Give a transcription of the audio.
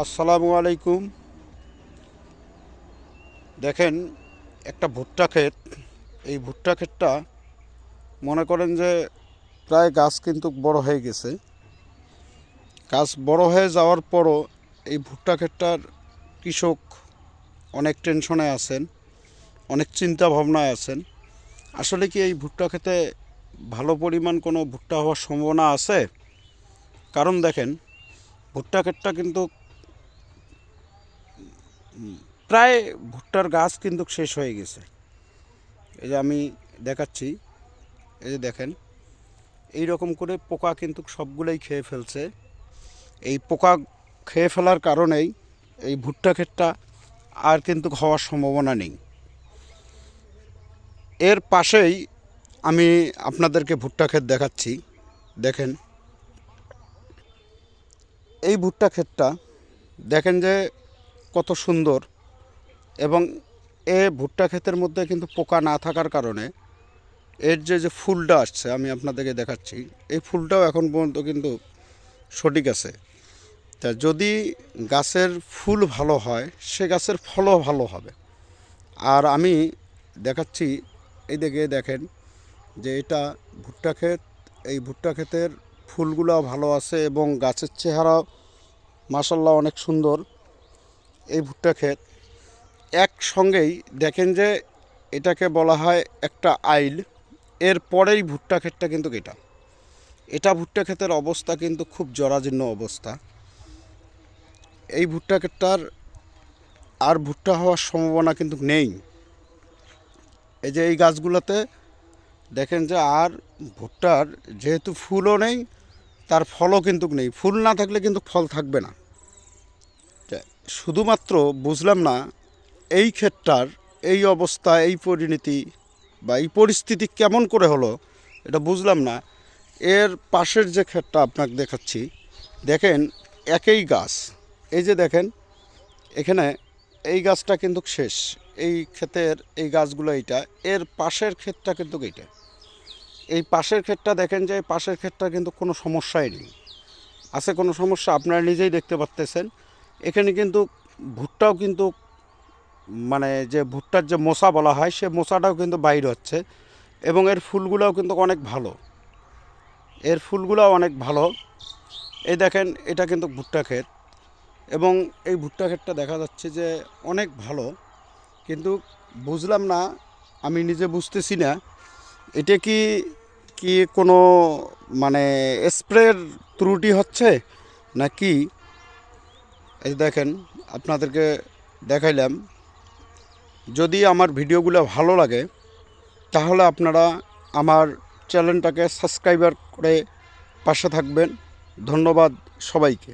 আসসালামু আলাইকুম। দেখেন, একটা ভুট্টা ক্ষেত, এই ভুট্টা ক্ষেতটা মনে করেন যে প্রায় গাছ কিন্তু বড় হয়ে গেছে। গাছ বড় হয়ে যাওয়ার পরও এই ভুট্টা ক্ষেতটার কৃষক অনেক টেনশনে আছেন, অনেক চিন্তা ভাবনায় আছেন। আসলে কি এই ভুট্টা খেতে ভালো পরিমাণ কোনো ভুট্টা হওয়ার সম্ভাবনা আছে? কারণ দেখেন, ভুট্টা ক্ষেতটা কিন্তু প্রায় ভুট্টার গাছ কিন্তু শেষ হয়ে গেছে। এই যে আমি দেখাচ্ছি, এই যে দেখেন এই রকম করে পোকা কিন্তু সবগুলোই খেয়ে ফেলছে। এই পোকা খেয়ে ফেলার কারণেই এই ভুট্টা ক্ষেতটা আর কিন্তু হওয়ার সম্ভাবনা নেই। এর পাশেই আমি আপনাদেরকে ভুট্টা ক্ষেত দেখাচ্ছি। দেখেন, এই ভুট্টা ক্ষেতটা, দেখেন যে কত সুন্দর এবং এ ভুট্টা ক্ষেতের মধ্যে কিন্তু পোকা না থাকার কারণে এর যে যে ফুলটা আসছে, আমি আপনাদেরকে দেখাচ্ছি, এই ফুলটাও এখন পর্যন্ত কিন্তু সঠিক আছে। তা যদি গাছের ফুল ভালো হয়, সে গাছের ফলও ভালো হবে। আর আমি দেখাচ্ছি, এই দিকে দেখেন যে এটা ভুট্টা ক্ষেত, এই ভুট্টা ক্ষেতের ফুলগুলো ভালো আছে এবং গাছের চেহারাও মাসাল্লাহ অনেক সুন্দর। এই ভুট্টা ক্ষেত, একসঙ্গেই দেখেন যে এটাকে বলা হয় একটা আইল। এর পরেই ভুট্টা ক্ষেতটা কিন্তু এটা। এটা ভুট্টা ক্ষেতের অবস্থা কিন্তু খুব জরাজীর্ণ অবস্থা। এই ভুট্টা ক্ষেতটার আর ভুট্টা হওয়ার সম্ভাবনা কিন্তু নেই। এই যে এই গাছগুলোতে দেখেন যে আর ভুট্টার যেহেতু ফুলও নেই, তার ফলও কিন্তু নেই। ফুল না থাকলে কিন্তু ফল থাকবে না। শুধুমাত্র বুঝলাম না, এই ক্ষেতটার এই অবস্থা, এই পরিণতি বা এই পরিস্থিতি কেমন করে হলো, এটা বুঝলাম না। এর পাশের যে ক্ষেতটা আপনাকে দেখাচ্ছি, দেখেন একই গাছ। এই যে দেখেন, এখানে এই গাছটা কিন্তু শেষ। এই ক্ষেতের এই গাছগুলো এইটা। এর পাশের ক্ষেতটা কিন্তু এইটা। এই পাশের ক্ষেতটা দেখেন যে, এই পাশের ক্ষেতটা কিন্তু কোনো সমস্যাই নেই। আছে কোনো সমস্যা? আপনারা নিজেই দেখতে পাচ্তেছেন এখানে কিন্তু ভুট্টাও কিন্তু মানে যে ভুট্টার যে মোসা বলা হয়, সে মোসাটাও কিন্তু বাইর হচ্ছে এবং এর ফুলগুলোও কিন্তু অনেক ভালো। এর ফুলগুলোও অনেক ভালো। এই দেখেন, এটা কিন্তু ভুট্টা ক্ষেত এবং এই ভুট্টা ক্ষেতটা দেখা যাচ্ছে যে অনেক ভালো। কিন্তু বুঝলাম না, আমি নিজে বুঝতেছি না, এটা কি কি কোনো মানে স্প্রের ত্রুটি হচ্ছে নাকি? এই দেখেন, আপনাদেরকে দেখাইলাম, যদি আমার ভিডিওগুলো ভালো লাগে, তাহলে আপনারা আমার চ্যানেলটাকে সাবস্ক্রাইবার করে পাশে থাকবেন। ধন্যবাদ সবাইকে।